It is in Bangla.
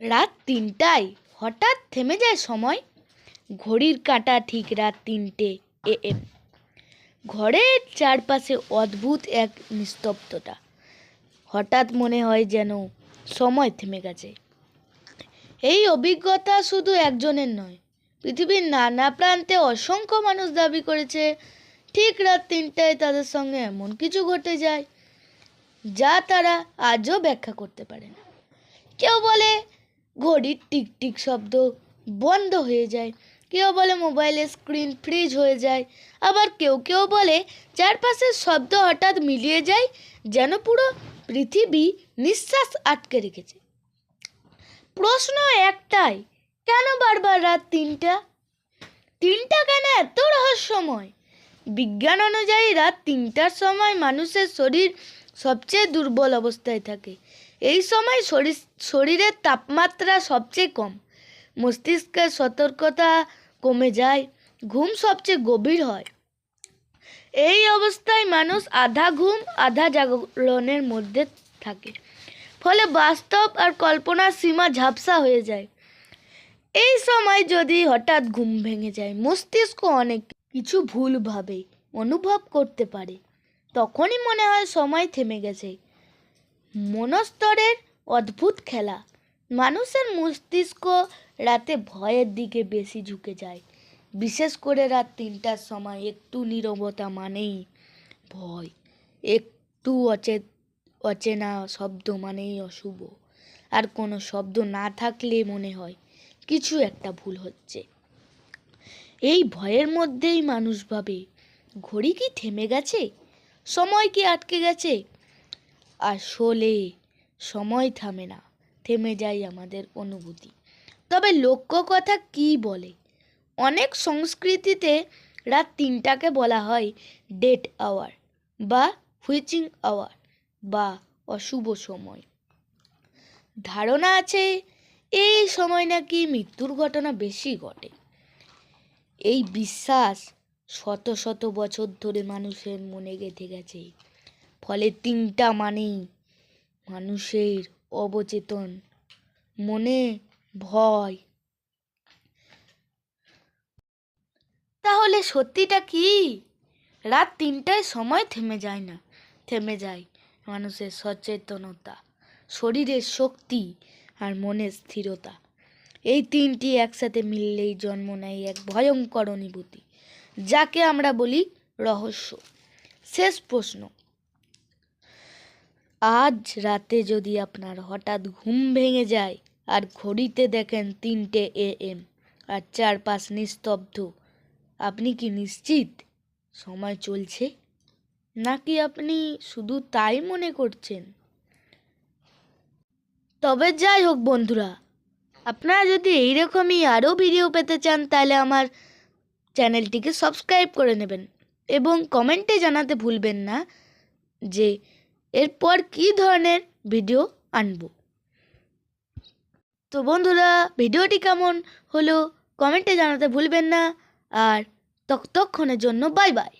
রাত তিনটায়। হঠাৎ থেমে যায় সময়। ঘড়ির কাঁটা ঠিক রাত তিনটে এ এম। ঘরের চারপাশে অদ্ভুত এক নিস্তব্ধতা। হঠাৎ মনে হয় যেন সময় থেমে গেছে। এই অভিজ্ঞতা শুধু একজনের নয়, পৃথিবীর নানা প্রান্তে অসংখ্য মানুষ দাবি করেছে, ঠিক রাত তিনটায় তাদের সঙ্গে এমন কিছু ঘটে যায়, যা তারা আজও ব্যাখ্যা করতে পারে না। কেউ বলে ঘড়ির টিক টিক শব্দ বন্ধ হয়ে যায়। কেউ বলে মোবাইলের স্ক্রিন ফ্রিজ হয়ে যায়। আবার কেউ কেউ বলে চারপাশের শব্দ হঠাৎ মিলিয়ে যায়, যেন পুরো পৃথিবী নিঃশ্বাস আটকে রেখেছে। প্রশ্ন একটাই, কেন বারবার রাত তিনটা? তিনটা কেন এত রহস্যময়? বিজ্ঞান অনুযায়ী রাত তিনটার সময় মানুষের শরীর সবচেয়ে দুর্বল অবস্থায় থাকে। এই সময় শরীর, শরীরের তাপমাত্রা সবচেয়ে কম। মস্তিষ্কের সতর্কতা কমে যায়, ঘুম সবচেয়ে গভীর হয়। এই অবস্থায় মানুষ আধা ঘুম, আধা জাগরণের মধ্যে থাকে। ফলে বাস্তব আর কল্পনার সীমা ঝাপসা হয়ে যায়। এই সময় যদি হঠাৎ ঘুম ভেঙে যায়, মস্তিষ্ক অনেক কিছু ভুলভাবে অনুভব করতে পারে। তখনই মনে হয় সময় থেমে গেছে। মনস্তরের অদ্ভুত খেলা। মানুষের মস্তিষ্ক রাতে ভয়ের দিকে বেশি ঝুঁকে যায়। বিশেষ করে রাত তিনটার সময় একটু নীরবতা মানেই ভয়, একটু অচে অচেনা শব্দ মানেই অশুভ। আর কোনো শব্দ না থাকলে মনে হয় কিছু একটা ভুল হচ্ছে। এই ভয়ের মধ্যেই মানুষ ভাবে, ঘড়ি কি থেমে গেছে? সময় কি আটকে গেছে? আসলে সময় থামে না, থেমে যায় আমাদের অনুভূতি। তবে লক্ষ্য কথা কি বলে? অনেক সংস্কৃতিতে রাত তিনটাকে বলা হয় ডেট আওয়ার বা হুইচিং আওয়ার বা অশুভ সময়। ধারণা আছে এই সময় নাকি মৃত্যুর ঘটনা বেশি ঘটে। এই বিশ্বাস শত শত বছর ধরে মানুষের মনে গেঁথে গেছে। ফলে তিনটা মানেই মানুষের অবচেতন, মনে, ভয়। তাহলে সত্যিটা কি? রাত তিনটায় সময় থেমে যায় না, থেমে যায় মানুষের সচেতনতা, শরীরের শক্তি আর মনের স্থিরতা। এই তিনটি একসাথে মিললেই জন্ম নেয় এক ভয়ঙ্কর অনুভূতি, যাকে আমরা বলি রহস্য। শেষ প্রশ্ন আজ রাতে যদি আপনার হঠাৎ ঘুম ভেঙে যায় আর ঘড়িতে দেখেন তিনটে এ এম আর চারপাশ নিস্তব্ধ, আপনি কি নিশ্চিত সময় চলছে? নাকি আপনি শুধু তাই মনে করছেন? তবে যাই হোক বন্ধুরা, আপনারা যদি এইরকমই আরও ভিডিও পেতে চান তাহলে আমার চ্যানেলটিকে সাবস্ক্রাইব করে নেবেন এবং কমেন্টে জানাতে ভুলবেন না যে এরপর কি ধরনের ভিডিও আনব? তো বন্ধুরা, ভিডিওটি কেমন হলো কমেন্টে জানাতে ভুলবেন না, আর তক্ষণের জন্য বাই বাই।